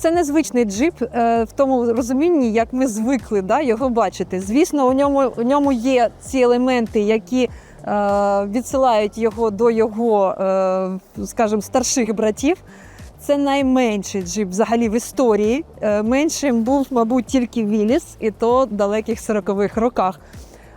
Це незвичний джип е, в тому розумінні, як ми звикли да, його бачити. Звісно, у ньому, у ньому є ці елементи, які е, відсилають його до його, е, скажімо, старших братів. Це найменший джип взагалі в історії. Е, меншим був, мабуть, тільки Віліс, і то в далеких 40-х роках.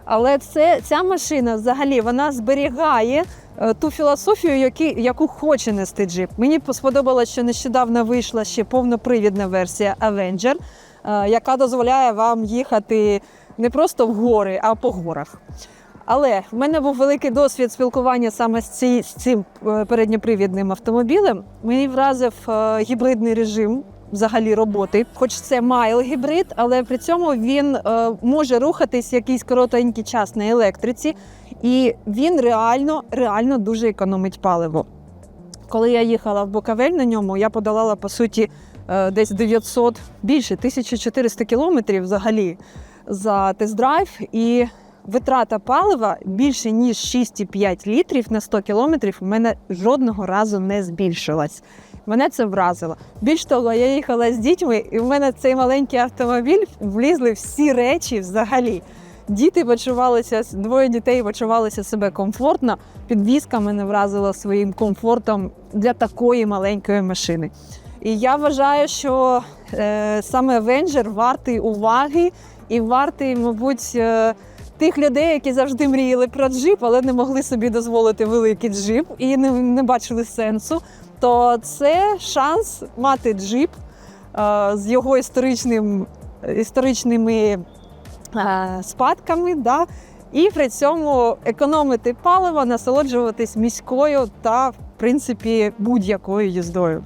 Але це, ця машина взагалі вона зберігає е, ту філософію, які, яку хоче нести джип. Мені сподобалося, що нещодавно вийшла ще повнопривідна версія Avenger, е, яка дозволяє вам їхати не просто в гори, а по горах. Але в мене був великий досвід спілкування саме з, ці, з цим е, передньопривідним автомобілем. Мені вразив гібридний режим взагалі роботи. Хоч це майл гібрид, але при цьому він е, може рухатись якийсь коротенький час на електриці, і він реально, реально дуже економить паливо. Коли я їхала в Буковель на ньому, я подолала по суті е, десь 900, більше 1400 кілометрів взагалі за тест-драйв. І витрата палива більше ніж 6,5 літрів на 100 кілометрів у мене жодного разу не збільшилась. Мене це вразило. Більш того, я їхала з дітьми, і в мене цей маленький автомобіль влізли всі речі взагалі. Діти почувалися, двоє дітей почувалися себе комфортно. Підвізка мене вразила своїм комфортом для такої маленької машини. І я вважаю, що е, саме Avenger вартий уваги і вартий, мабуть, е, тих людей, які завжди мріяли про джип, але не могли собі дозволити великий джип і не, не бачили сенсу. То це шанс мати джип е, з його історичним, історичними е, спадками, да, і при цьому економити паливо, насолоджуватись міською та, в принципі, будь-якою їздою.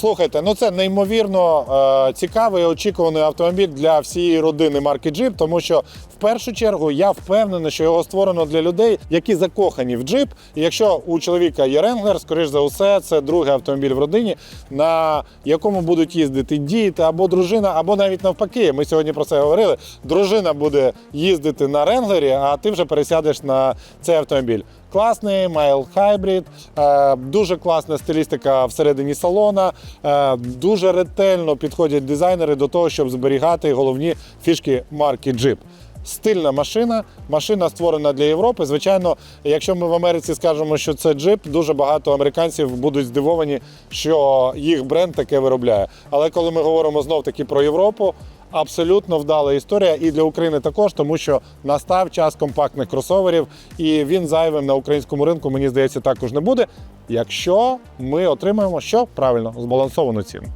Слухайте, ну це неймовірно е, цікавий очікуваний автомобіль для всієї родини марки Jeep, тому що в першу чергу я впевнений, що його створено для людей, які закохані в джип. І якщо у чоловіка є Wrangler, скоріш за усе, це другий автомобіль в родині, на якому будуть їздити діти або дружина, або навіть навпаки. Ми сьогодні про це говорили. Дружина буде їздити на Ренглері, а ти вже пересядеш на цей автомобіль. Класний Mail Hybrid, е, дуже класна стилістика всередині салона. е, Дуже ретельно підходять дизайнери до того, щоб зберігати головні фішки марки Jeep. Стильна машина, машина створена для Європи. Звичайно, якщо ми в Америці скажемо, що це джип, дуже багато американців будуть здивовані, що їх бренд таке виробляє. Але коли ми говоримо знов таки про Європу, абсолютно вдала історія і для України також, тому що настав час компактних кросоверів, і він зайвим на українському ринку, мені здається, також не буде, якщо ми отримаємо що правильно збалансовану ціну.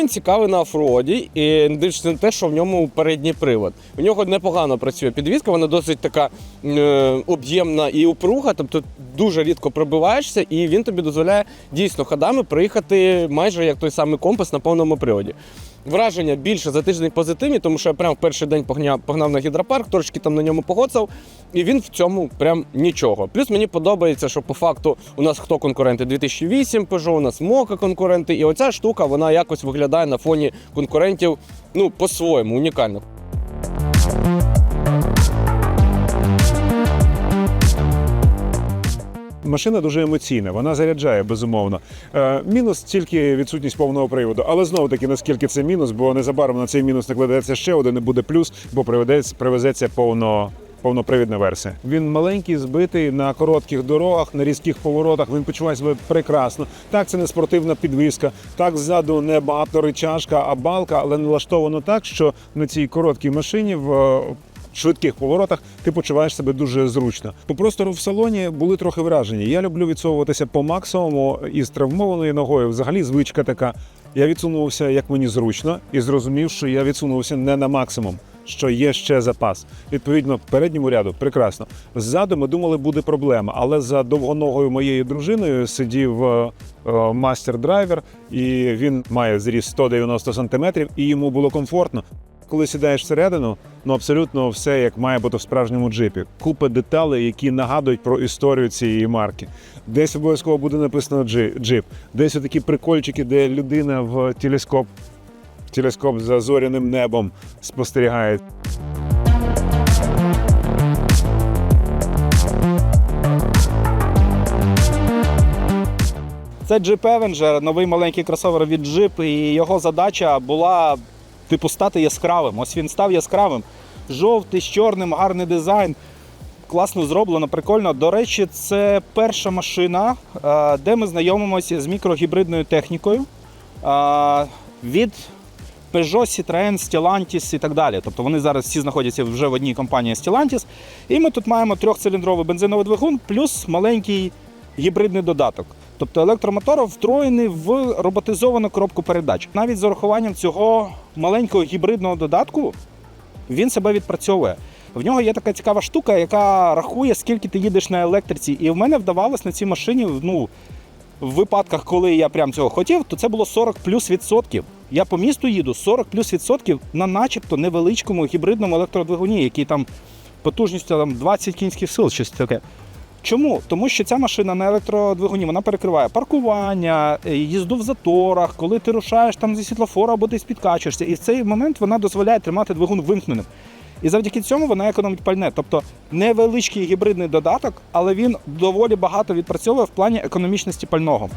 Він цікавий на офроді і дивлячись на те, що в ньому передній привод. У нього непогано працює підвізка, вона досить така е, об'ємна і упруга, тобто дуже рідко пробиваєшся, і він тобі дозволяє дійсно ходами приїхати майже як той самий компас на повному приводі. Враження більше за тиждень позитивні, тому що я прям в перший день погняв, погнав на гідропарк, трошки там на ньому погоцав, і він в цьому прям нічого. Плюс мені подобається, що по факту у нас хто конкуренти? 2008 Peugeot, у нас Мока конкуренти, і оця штука вона якось виглядає на фоні конкурентів ну, по-своєму, унікально. Машина дуже емоційна, вона заряджає безумовно. Е, мінус тільки відсутність повного приводу. Але знову таки, наскільки це мінус, бо незабаром на цей мінус накладається ще один і буде плюс, бо привезеться повно. Повнопривідна версія. Він маленький, збитий на коротких дорогах, на різких поворотах. Він почуває себе прекрасно. Так, це не спортивна підвізка. Так, ззаду не багаторичашка, а балка, але налаштовано так, що на цій короткій машині в швидких поворотах ти почуваєш себе дуже зручно. По простору в салоні були трохи вражені. Я люблю відсовуватися по максимуму із травмованою ногою. Взагалі звичка така. Я відсунувся як мені зручно і зрозумів, що я відсунувся не на максимум. Що є ще запас. Відповідно, передньому ряду прекрасно. Ззаду ми думали, буде проблема, але за довгоногою моєю дружиною сидів е, е, мастер-драйвер, і він має зріст 190 сантиметрів, і йому було комфортно. Коли сідаєш всередину, ну абсолютно все як має бути в справжньому джипі. Купа деталей, які нагадують про історію цієї марки. Десь обов'язково буде написано джи- джип, десь такі прикольчики, де людина в телескоп, телескоп за зоряним небом спостерігає. Це Jeep Avenger, новий маленький кросовер від Jeep, і його задача була типу стати яскравим. Ось він став яскравим. Жовтий з чорним, гарний дизайн. Класно зроблено, прикольно. До речі, це перша машина, е, де ми знайомимося з мікрогібридною технікою е, від Peugeot, Citroën, Stellantis і так далі. Тобто вони зараз всі знаходяться вже в одній компанії Stellantis. І ми тут маємо трьохциліндровий бензиновий двигун плюс маленький гібридний додаток. Тобто електромотор встроєний в роботизовану коробку передач. Навіть з урахуванням цього маленького гібридного додатку він себе відпрацьовує. В нього є така цікава штука, яка рахує, скільки ти їдеш на електриці. І в мене вдавалось на цій машині, ну, в випадках, коли я прям цього хотів, то це було 40 плюс відсотків. Я по місту їду 40 плюс відсотків на начебто невеличкому гібридному електродвигуні, який там потужністю там, 20 кінських сил, щось таке. Чому? Тому що ця машина на електродвигуні вона перекриває паркування, е, їзду в заторах, коли ти рушаєш там зі світлофора або десь підкачуєшся. І в цей момент вона дозволяє тримати двигун вимкненим. І завдяки цьому вона економить пальне. Тобто невеличкий гібридний додаток, але він доволі багато відпрацьовує в плані економічності пального.